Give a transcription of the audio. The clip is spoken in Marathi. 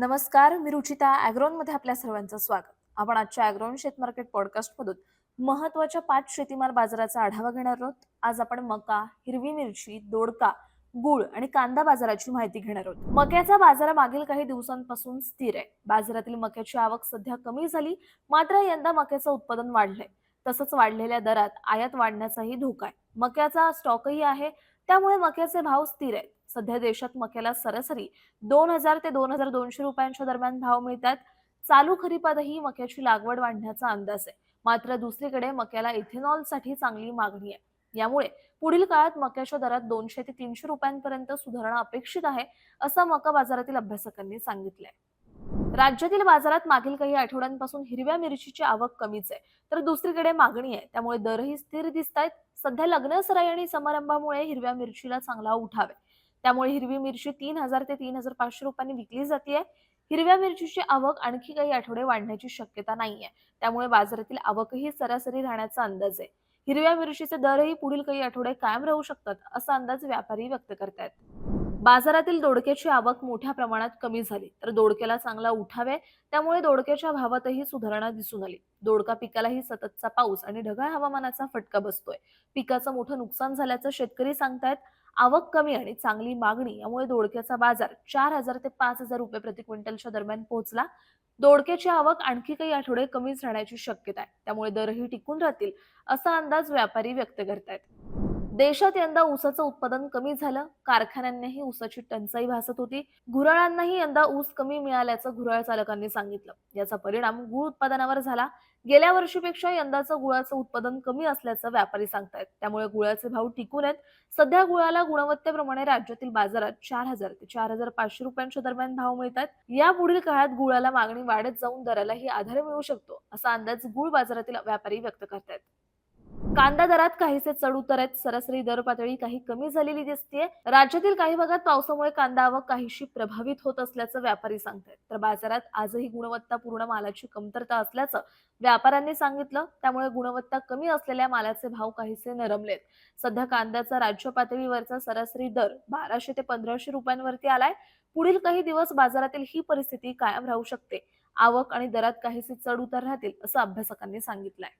नमस्कार मी रुचिता मध्ये आपल्या सर्वांचं स्वागत. आपण आजच्या अॅग्रोन शेत मार्केट पॉडकास्टमधून महत्त्वाच्या पाच शेतीमाल बाजाराचा आढावा घेणार आहोत. आज आपण मका हिरवी मिरची दोडका गुळ आणि कांदा बाजाराची माहिती घेणार आहोत. मक्याचा बाजार मागील काही दिवसांपासून स्थिर आहे. बाजारातील मक्याची आवक सध्या कमी झाली मात्र यंदा मक्याचं उत्पादन वाढलंय. तसंच वाढलेल्या दरात आयात वाढण्याचाही धोका आहे. मक्याचा स्टॉकही आहे त्यामुळे मक्याचे भाव स्थिर आहेत. सध्या देशात मक्याला सरासरी दोन हजार ते दोन हजार दोनशे रुपयांच्या दरम्यान भाव मिळतात. चालू खरीपातही मक्याची लागवड वाढण्याचा अंदाज आहे. मात्र दुसरीकडे मक्याला इथेनॉलसाठी चांगली मागणी आहे. यामुळे पुढील काळात मक्याच्या दरात दोनशे ते तीनशे रुपयांपर्यंत सुधारणा अपेक्षित आहे असं मका बाजारातील अभ्यासकांनी सांगितलंय. राज्यातील बाजारात मागील काही आठवड्यांपासून हिरव्या मिरचीची आवक कमीच आहे. तर दुसरीकडे मागणी आहे. त्यामुळे दरही स्थिर दिसत आहेत सध्या लग्न सराई आणि समारंभामुळे हिरव्या मिरचीला चांगला उठाव आहे. त्यामुळे हिरवी मिरची तीन हजार ते तीन हजार पाचशे रुपयांनी विकली जाते हिरव्या मिरचीची आवक आणखी काही आठवडे वाढण्याची शक्यता नाहीये. त्यामुळे बाजारातील आवकही सरासरी राहण्याचा अंदाज आहे. हिरव्या मिरचीचे दरही पुढील काही आठवडे कायम राहू शकतात असा अंदाज व्यापारी व्यक्त करतायत. बाजारातील दोडक्याची आवक मोठ्या प्रमाणात कमी झाली तर दोडक्याला चांगला उठावे त्यामुळे दोडक्याच्या भावातही सुधारणा दिसून आली. दोडका पिकालाही सततचा पाऊस आणि ढगाळ हवामानाचा फटका बसतोय. पिकाचं मोठं नुकसान झाल्याचं शेतकरी सांगतायत. आवक कमी आणि चांगली मागणी यामुळे दोडक्याचा बाजार चार हजार ते पाच हजार रुपये प्रति क्विंटलच्या दरम्यान पोहोचला. दोडक्याची आवक आणखी काही आठवडे कमीच राहण्याची शक्यता आहे. त्यामुळे दरही टिकून राहतील असा अंदाज व्यापारी व्यक्त करतायत. देशात यंदा ऊसाचं उत्पादन कमी झालं. कारखान्यांनाही ऊसाची टंचाई भासत होती. घुराळांनाही यंदा ऊस कमी मिळाल्याचं घुराळ चालकांनी सांगितलं. याचा परिणाम गुळ उत्पादनावर झाला. गेल्या वर्षीपेक्षा यंदाचं गुळाचं उत्पादन कमी असल्याचं व्यापारी सांगतायत. त्यामुळे गुळाचे भाव टिकून आहेत. सध्या गुळाला गुणवत्तेप्रमाणे राज्यातील बाजारात चार हजार ते चार हजार पाचशे रुपयांच्या दरम्यान भाव मिळतात या पुढील काळात गुळाला मागणी वाढत जाऊन दरालाही आधार मिळू शकतो असा अंदाज गुळ बाजारातील व्यापारी व्यक्त करतायत. कांदा दरात काहीसे चढ उतर आहेत. सरासरी दर पातळी काही कमी झालेली दिसतेय. राज्यातील काही भागात पावसामुळे कांदा आवक काहीशी प्रभावित होत असल्याचं व्यापारी सांगतायत. तर बाजारात आजही गुणवत्तापूर्ण मालाची कमतरता असल्याचं व्यापाऱ्यांनी सांगितलं. त्यामुळे गुणवत्ता कमी असलेल्या मालाचे भाव काहीसे नरमलेत. सध्या कांद्याचा राज्य पातळीवरचा सरासरी दर बाराशे ते पंधराशे रुपयांवरती आलाय. पुढील काही दिवस बाजारातील ही परिस्थिती कायम राहू शकते. आवक आणि दरात काहीसे चढ उतार राहतील असं अभ्यासकांनी सांगितलंय.